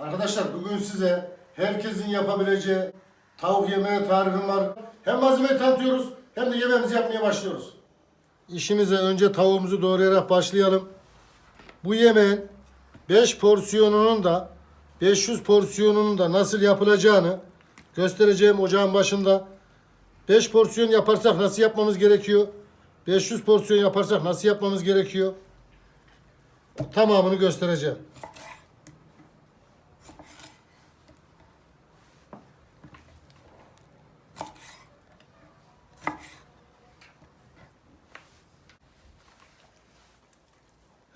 Arkadaşlar bugün size herkesin yapabileceği tavuk yemeği tarifim var. Hem malzemeyi tanıtıyoruz hem de yemeğimizi yapmaya başlıyoruz. İşimize önce tavuğumuzu doğrayarak başlayalım. Bu yemeğin 5 porsiyonunun da 500 porsiyonunun da nasıl yapılacağını göstereceğim ocağın başında. 5 porsiyon yaparsak nasıl yapmamız gerekiyor? 500 porsiyon yaparsak nasıl yapmamız gerekiyor? Tamamını göstereceğim.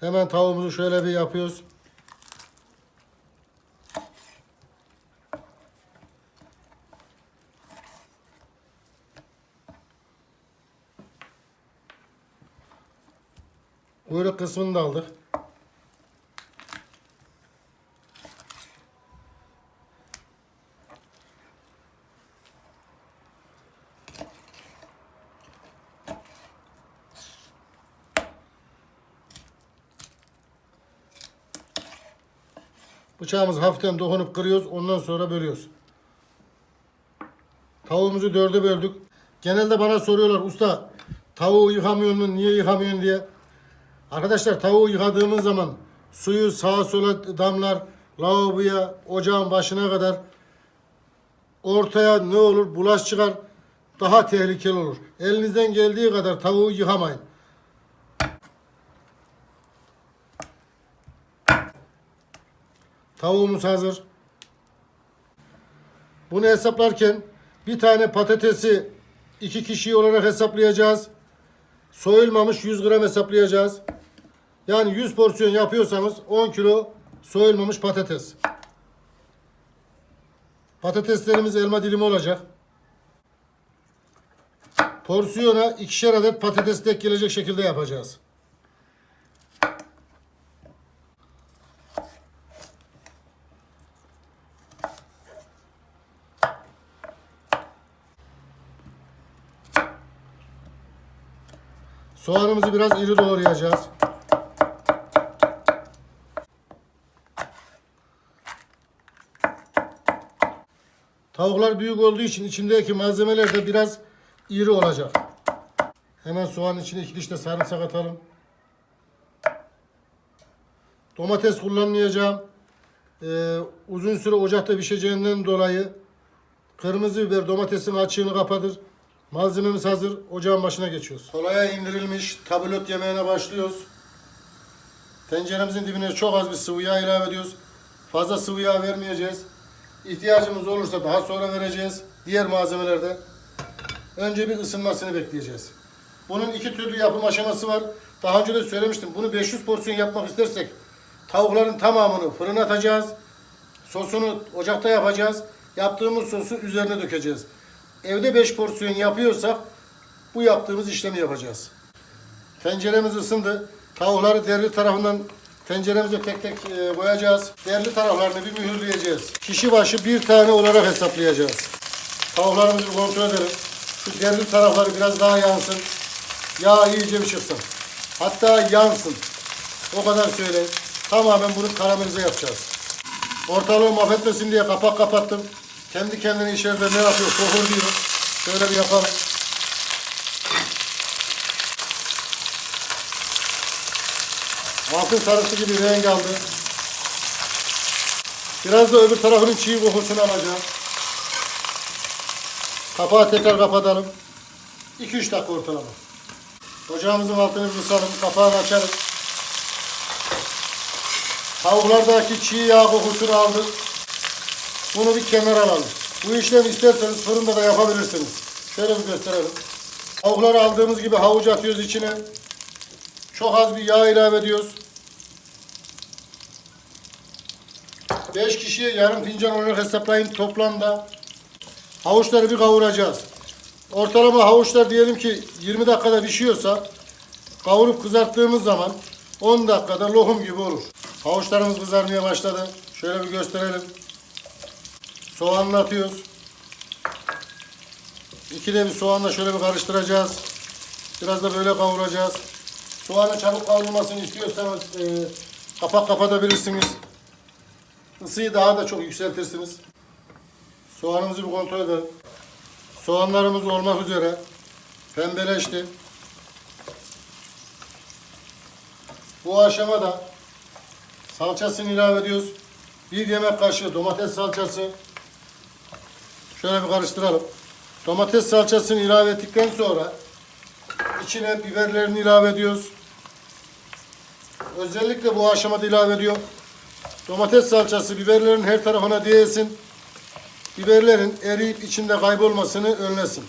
Hemen tavuğumuzu şöyle bir yapıyoruz. Kuyruk kısmını da aldık. Bıçağımızı hafiften dokunup kırıyoruz. Ondan sonra bölüyoruz. Tavuğumuzu dörde böldük. Genelde bana soruyorlar usta tavuğu yıkamıyor musun? Niye yıkamıyorsun diye. Arkadaşlar tavuğu yıkadığımız zaman suyu sağa sola damlar. Lavaboya, ocağın başına kadar ortaya ne olur? Bulaş çıkar. Daha tehlikeli olur. Elinizden geldiği kadar tavuğu yıkamayın. Tavuğumuz hazır. Bunu hesaplarken bir tane patatesi iki kişi olarak hesaplayacağız. Soyulmamış 100 gram hesaplayacağız. Yani 100 porsiyon yapıyorsanız 10 kilo soyulmamış patates. Patateslerimiz elma dilimi olacak. Porsiyona ikişer adet patates tek gelecek şekilde yapacağız. Soğanımızı biraz iri doğrayacağız. Tavuklar büyük olduğu için içindeki malzemeler de biraz iri olacak. Hemen soğanın içine iki diş de sarımsak atalım. Domates kullanmayacağım. Ee, uzun süre ocakta pişeceğinden dolayı kırmızı biber domatesin açığını kapatır. Malzememiz hazır. Ocağın başına geçiyoruz. Kolaya indirilmiş tabulot yemeğine başlıyoruz. Tenceremizin dibine çok az bir sıvı yağ ilave ediyoruz. Fazla sıvı yağ vermeyeceğiz. İhtiyacımız olursa daha sonra vereceğiz. Diğer malzemelerde önce bir ısınmasını bekleyeceğiz. Bunun iki türlü yapım aşaması var. Daha önce de söylemiştim. Bunu 500 porsiyon yapmak istersek tavukların tamamını fırına atacağız. Sosunu ocakta yapacağız. Yaptığımız sosu üzerine dökeceğiz. Evde 5 porsiyon yapıyorsak bu yaptığımız işlemi yapacağız. Tenceremiz ısındı. Tavukları derli tarafından tenceremize tek tek e, koyacağız. Derli taraflarını bir mühürleyeceğiz. Kişi başı bir tane olarak hesaplayacağız. Tavuklarımızı kontrol edelim. Şu derli tarafları biraz daha yansın. Yağ iyice bir çıksın. Hatta yansın. O kadar söyleyeyim. Tamamen bunu karamelize yapacağız. Ortalığı mahvetmesin diye kapak kapattım. Kendi kendine içeride ne yapıyor sohur diyor. Şöyle bir yapalım. Altın sarısı gibi renk aldı. Biraz da öbür tarafının çiğ kokusunu alacağım. Kapağı tekrar kapatalım. 2-3 dakika ortalama. Ocağımızın altını kısalım. Kapağını açalım. Tavuklardaki çiğ yağ kokusunu aldık. Bunu bir kenara alalım. Bu işlemi isterseniz fırında da yapabilirsiniz. Şöyle bir gösterelim. Tavukları aldığımız gibi havuç atıyoruz içine. Çok az bir yağ ilave ediyoruz. 5 kişiye yarım fincan olarak hesaplayın toplamda. Havuçları bir kavuracağız. Ortalama havuçlar diyelim ki 20 dakikada pişiyorsa kavurup kızarttığımız zaman 10 dakikada lokum gibi olur. Havuçlarımız kızarmaya başladı. Şöyle bir gösterelim. Soğanını atıyoruz. İkide bir soğanla şöyle bir karıştıracağız. Biraz da böyle kavuracağız. Soğanın çabuk kavrulmasını istiyorsanız e, kapak kapatabilirsiniz. ısıyı daha da çok yükseltirsiniz. Soğanımızı bir kontrol edelim. Soğanlarımız olmak üzere pembeleşti. Bu aşamada salçasını ilave ediyoruz. Bir yemek kaşığı domates salçası. Şöyle bir karıştıralım. Domates salçasını ilave ettikten sonra içine biberlerini ilave ediyoruz. Özellikle bu aşamada ilave ediyor. Domates salçası biberlerin her tarafına değsin. Biberlerin eriyip içinde kaybolmasını önlesin.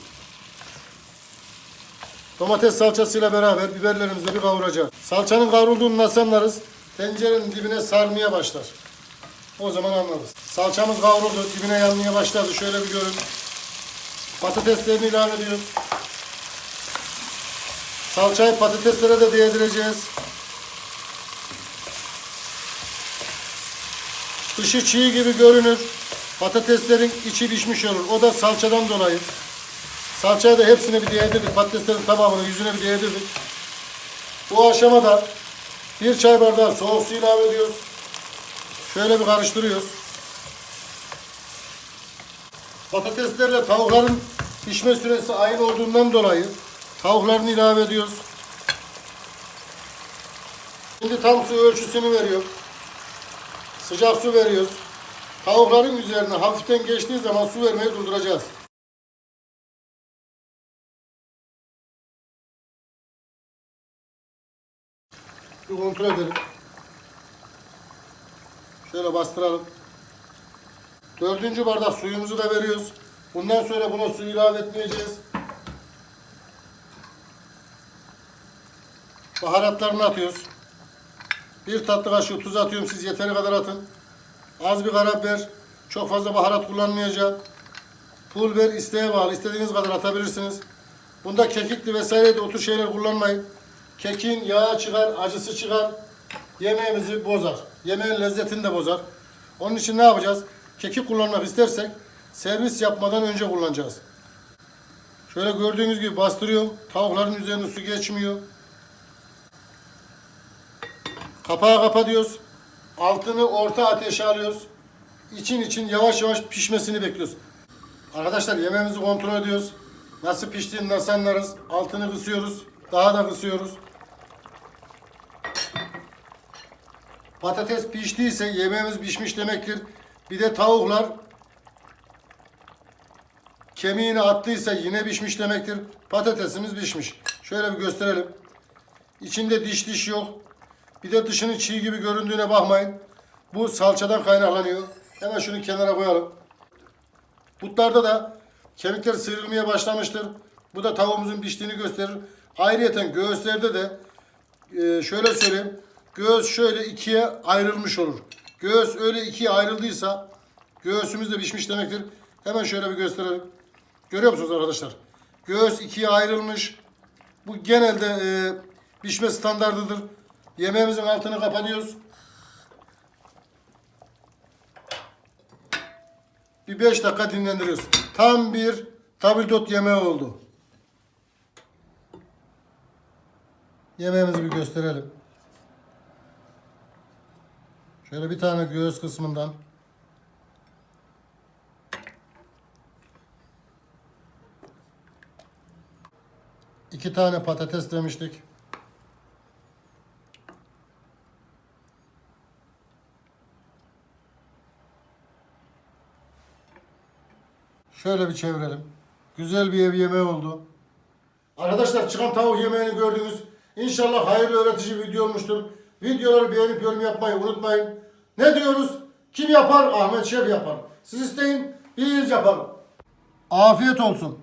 Domates salçasıyla beraber biberlerimizi bir kavuracağız. Salçanın kavrulduğunu nasıl anlarız? Tencerenin dibine sarmaya başlar. O zaman anlarız. Salçamız kavruldu, dibine yanmaya başladı. Şöyle bir görün. Patateslerini ilave ediyoruz. Salçayı patateslere de değdireceğiz. Dışı çiğ gibi görünür. Patateslerin içi pişmiş olur. O da salçadan dolayı. Salçayı da hepsini bir değdirdik. Patateslerin tamamını yüzüne bir değdirdik. Bu aşamada bir çay bardağı soğuk su ilave ediyoruz. Şöyle bir karıştırıyoruz. Patateslerle tavukların pişme süresi aynı olduğundan dolayı tavuklarını ilave ediyoruz. Şimdi tam su ölçüsünü veriyor. Sıcak su veriyoruz. Tavukların üzerine hafiften geçtiği zaman su vermeyi durduracağız. Bir kontrol edelim. Şöyle bastıralım. Dördüncü bardak suyumuzu da veriyoruz. Bundan sonra buna su ilave etmeyeceğiz. Baharatlarını atıyoruz. Bir tatlı kaşığı tuz atıyorum. Siz yeteri kadar atın. Az bir karabiber. Çok fazla baharat kullanmayacağım. Pul biber isteğe bağlı. İstediğiniz kadar atabilirsiniz. Bunda kekikli vesaire de otur şeyler kullanmayın. Kekin yağı çıkar, acısı çıkar. Yemeğimizi bozar. Yemeğin lezzetini de bozar. Onun için ne yapacağız? Kekik kullanmak istersek servis yapmadan önce kullanacağız. Şöyle gördüğünüz gibi bastırıyorum. Tavukların üzerine su geçmiyor. Kapağı kapatıyoruz. Altını orta ateşe alıyoruz. İçin için yavaş yavaş pişmesini bekliyoruz. Arkadaşlar yemeğimizi kontrol ediyoruz. Nasıl piştiğini nasıl anlarız. Altını kısıyoruz. Daha da kısıyoruz. Patates piştiyse yemeğimiz pişmiş demektir. Bir de tavuklar kemiğini attıysa yine pişmiş demektir. Patatesimiz pişmiş. Şöyle bir gösterelim. İçinde diş diş yok. Bir de dışının çiğ gibi göründüğüne bakmayın. Bu salçadan kaynaklanıyor. Hemen şunu kenara koyalım. Butlarda da kemikler sıyrılmaya başlamıştır. Bu da tavuğumuzun piştiğini gösterir. Ayrıyeten göğüslerde de e, şöyle söyleyeyim. Göğüs şöyle ikiye ayrılmış olur. Göğüs öyle ikiye ayrıldıysa göğsümüz de pişmiş demektir. Hemen şöyle bir gösterelim. Görüyor musunuz arkadaşlar? Göğüs ikiye ayrılmış. Bu genelde e, pişme standardıdır. Yemeğimizin altını kapatıyoruz. Bir 5 dakika dinlendiriyoruz. Tam bir tabildot yemeği oldu. Yemeğimizi bir gösterelim. Şöyle bir tane göğüs kısmından. İki tane patates demiştik. Şöyle bir çevirelim. Güzel bir ev yemeği oldu. Arkadaşlar çıkan tavuk yemeğini gördünüz. İnşallah hayırlı öğretici video olmuştur. Videoları beğenip yorum yapmayı unutmayın. Ne diyoruz? Kim yapar? Ahmet Şef yapar. Siz isteyin, biz yapalım. Afiyet olsun.